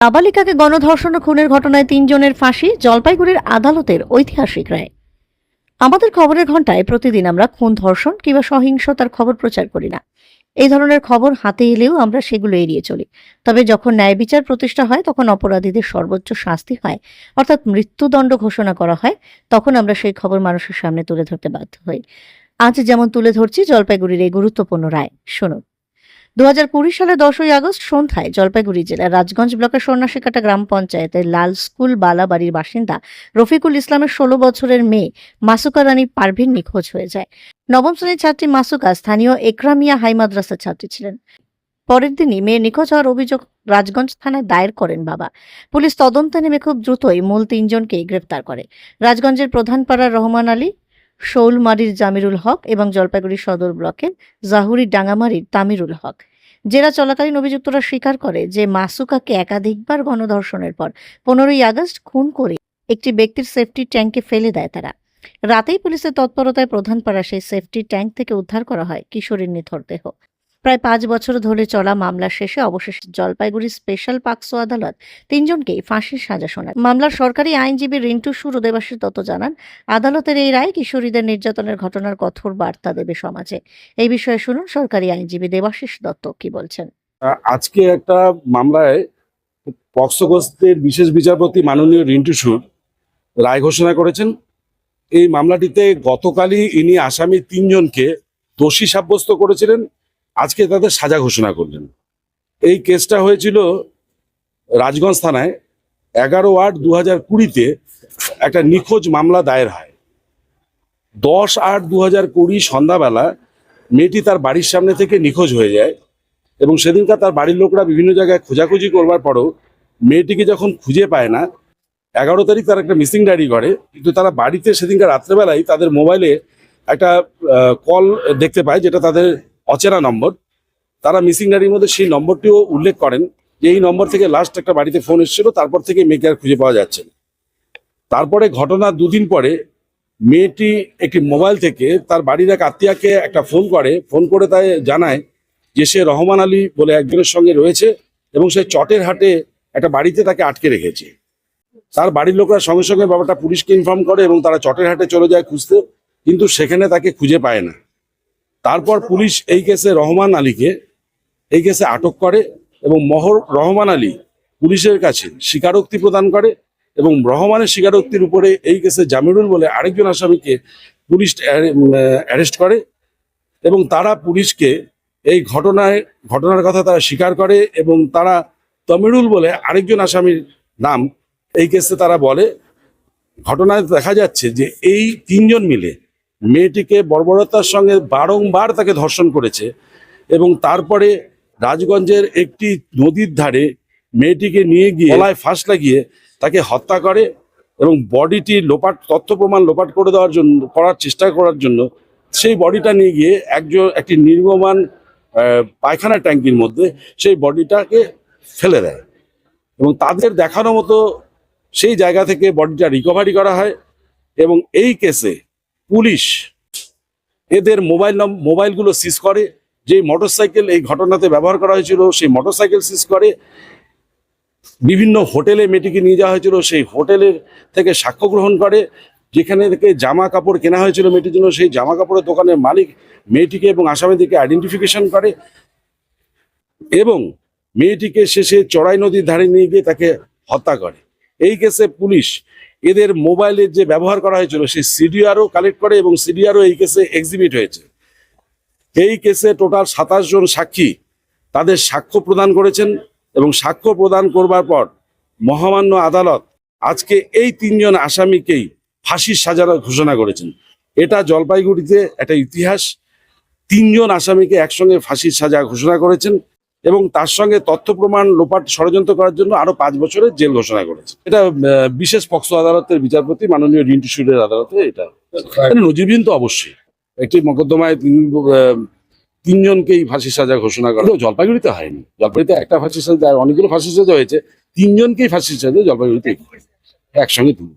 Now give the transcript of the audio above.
নাবালিকাকে গণধর্ষণ ও খুনের ঘটনায় তিনজনের ফাঁসি জলপাইগুড়ির আদালতের ঐতিহাসিক রায়। আমাদের খবরের ঘন্টায় প্রতিদিন আমরা খুন, ধর্ষণ কিংবা সহিংসতার খবর প্রচার করি না। এই ধরনের খবর হাতে এলেও আমরা সেগুলো এড়িয়ে চলি। তবে যখন ন্যায় বিচার প্রতিষ্ঠা হয়, তখন অপরাধীদের সর্বোচ্চ শাস্তি হয়। অর্থাৎ মৃত্যুদণ্ড ঘোষণা করা হয়, তখন আমরা সেই খবর মানুষের সামনে তুলে ধরতে বাধ্য হই। আজ যেমন তুলে ধরছি, জলপাইগুড়ির এই গুরুত্বপূর্ণ রায়। শুনুন। দু সালে দশই আগস্ট সন্ধ্যায় জলপাইগুড়ি জেলার রাজগঞ্জ ব্লকের সন্ন্যাসীকাটা গ্রাম পঞ্চায়েতের লাল স্কুল বালাবাড়ির বাসিন্দা রফিকুল ইসলামের ষোলো বছরের মেয়ে মাসুকা রানী পারভিন নিখোঁজ হয়ে যায়। নবম শ্রেণির ছাত্রী মাসুকা স্থানীয় একরামিয়া হাই মাদ্রাসার ছাত্রী ছিলেন। পরের দিনই মেয়ে নিখোঁজ হওয়ার অভিযোগ রাজগঞ্জ থানায় দায়ের করেন বাবা। পুলিশ তদন্তে নেমে খুব দ্রুতই মূল তিনজনকে গ্রেপ্তার করে। রাজগঞ্জের প্রধান পাড়ার রহমান আলী শৌলমারির জামিরুল হক এবং জলপাইগুড়ি সদর ব্লকের জাহুরি ডাঙ্গামারির তামিরুল হক। জেরা চলাকালীন অভিযুক্তরা স্বীকার করে যে মাসুকাকে একাধিকবার গণধর্ষণের পর পনেরোই আগস্ট খুন করে একটি ব্যক্তির সেফটি ট্যাঙ্কে ফেলে দেয় তারা। রাতেই পুলিশের তৎপরতায় প্রধানপাড়া সেই সেফটি ট্যাঙ্ক থেকে উদ্ধার করা হয় কিশোরীর নিথর দেহ। প্রায় পাঁচ বছর ধরে চলা মামলা শেষে অবশেষে জলপাইগুড়ি স্পেশাল পাকসো আদালত তিনজনকেই ফাঁসির সাজা শোনায়। মামলার সরকারি আইনজীবী রিন্টু সুর দেবাশিস দত্ত জানান, আদালতের এই রায় কিশোরীদের নির্যাতনের ঘটনার কঠোর বার্তা দেবে সমাজে। এই বিষয়ে শুনুন সরকারি আইনজীবী দেবাশিস দত্ত কি বলছেন। আজকে একটা মামলায় পক্সোগ্রস্তের বিশেষ বিচারপতি মাননীয় রিন্টু সুর রায় ঘোষণা করেছেন। এই মামলাটিতে গতকালই ইনি আসামি তিনজনকে দোষী সাব্যস্ত করেছিলেন। আজকে তাদের সাজা ঘোষণা করলেন। এই কেসটা হয়েছিল রাজগঞ্জ থানায় এগারো আট দু হাজার কুড়িতে একটা নিখোঁজ মামলা দায়ের হয়। দশ আট দু হাজার কুড়ি সন্ধ্যাবেলা মেয়েটি তার বাড়ির সামনে থেকে নিখোঁজ হয়ে যায় এবং সেদিনকার তার বাড়ির লোকরা বিভিন্ন জায়গায় খোঁজাখুঁজি করবার পরও মেয়েটিকে যখন খুঁজে পায় না, এগারো তারিখ তার একটা মিসিং ডায়েরি করে, কিন্তু তারা বাড়িতে সেদিনকার রাত্রেবেলায় তাদের মোবাইলে একটা কল দেখতে পায় যেটা তাদের অচেনা নম্বর। তারা মিসিং ডায়েরির মধ্যে সেই নম্বরটিও উল্লেখ করেন যে এই নম্বর থেকে লাস্ট একটা বাড়িতে ফোন এসেছিল, তারপর থেকে মেয়েকে আর খুঁজে পাওয়া যাচ্ছে তারপরে ঘটনা দুদিন পরে মেয়েটি একটি মোবাইল থেকে তার বাড়ির এক আত্মীয়াকে একটা ফোন করে ফোন করে তাই জানায় যে সে রহমান আলী বলে একজনের সঙ্গে রয়েছে এবং সে চটের হাটে একটা বাড়িতে তাকে আটকে রেখেছে। তার বাড়ির লোকরা সঙ্গে সঙ্গে ব্যাপারটা পুলিশকে ইনফর্ম করে এবং তারা চটের হাটে চলে যায় খুঁজতে, কিন্তু সেখানে তাকে খুঁজে পায় না। তারপর পুলিশ এই কেসে রহমান আলীকে, এই কেসে আটক করে এবং মহর রহমান আলী পুলিশের কাছে স্বীকারোক্তি প্রদান করে এবং রহমানের স্বীকারোক্তির উপরে এই কেসে জামিরুল বলে আরেকজন আসামিকে পুলিশ অ্যারেস্ট করে এবং তারা পুলিশকে এই ঘটনায়, ঘটনার কথা তারা স্বীকার করে এবং তারা তমিরুল বলে আরেকজন আসামির নাম এই কেসে তারা বলে। ঘটনায় দেখা যাচ্ছে যে এই তিনজন মিলে মেয়েটিকে বর্বরতার সঙ্গে বারংবার তাকে ধর্ষণ করেছে এবং তারপরে রাজগঞ্জের একটি নদীর ধারে মেয়েটিকে নিয়ে গিয়ে গলায় ফাঁস লাগিয়ে তাকে হত্যা করে এবং বডিটি লোপাট, তথ্য প্রমাণ লোপাট করে দেওয়ার জন্য, করার চেষ্টা করার জন্য সেই বডিটা নিয়ে গিয়ে একজন, একটি নির্মমান পায়খানা ট্যাঙ্কির মধ্যে সেই বডিটাকে ফেলে দেয় এবং তাদের দেখানো মতো সেই জায়গা থেকে বডিটা রিকভারি করা হয় এবং এই কেসে পুলিশ এদের মোবাইল মোবাইলগুলো সিজ করে। যে মোটরসাইকেল এই ঘটনাতে ব্যবহার করা হয়েছিল, সেই মোটরসাইকেল সিজ করে। বিভিন্ন হোটেলে মেয়েটিকে নিয়ে যাওয়া হয়েছিল, সেই হোটেলের থেকে সাক্ষ্য গ্রহণ করে। যেখানে থেকে জামা কাপড় কেনা হয়েছিল মেয়েটির জন্য, সেই জামা কাপড়ের দোকানের মালিক মেয়েটিকে এবং আসামিদিকে আইডেন্টিফিকেশন করে এবং মেয়েটিকে শেষে চড়াই নদীর ধারে নিয়ে গিয়ে তাকে হত্যা করে। এই কেসে পুলিশ এদের মোবাইলের যে ব্যবহার করা হয়েছিল, সেই সিডিআরও কালেক্ট করে এবং সিডিআরও এই কেসে এক্সিবিট হয়েছে। এই কেসে টোটাল সাতাশ জন সাক্ষী তাদের সাক্ষ্য প্রদান করেছেন এবং সাক্ষ্য প্রদান করবার পর মহামান্য আদালত আজকে এই তিনজন আসামিকেই ফাঁসির সাজার ঘোষণা করেছেন। এটা জলপাইগুড়িতে একটা ইতিহাস, তিনজন আসামিকে একসঙ্গে ফাঁসির সাজা ঘোষণা করেছেন। এবং তার সঙ্গে তথ্য প্রমাণ লোপাট ষড়যন্ত্র করার জন্য আরও পাঁচ বছরের জেল ঘোষণা করেছে। এটা বিশেষ পক্সো আদালতের বিচারপতি মাননীয় রিন্টু সুরের আদালতে এটা। নজিরবিহীন তো অবশ্যই। একটি মকদ্দমায় তিন তিনজনকেই ফাঁসির সাজা ঘোষণা করা জলপাইগুড়িতে হয়নি। জলপাইগুড়িতে একটা ফাঁসির সাজা আর অনেকগুলো ফাঁসির সাজা হয়েছে। তিনজনকেই ফাঁসির সাজা জলপাইগুড়িতে একসঙ্গে তিন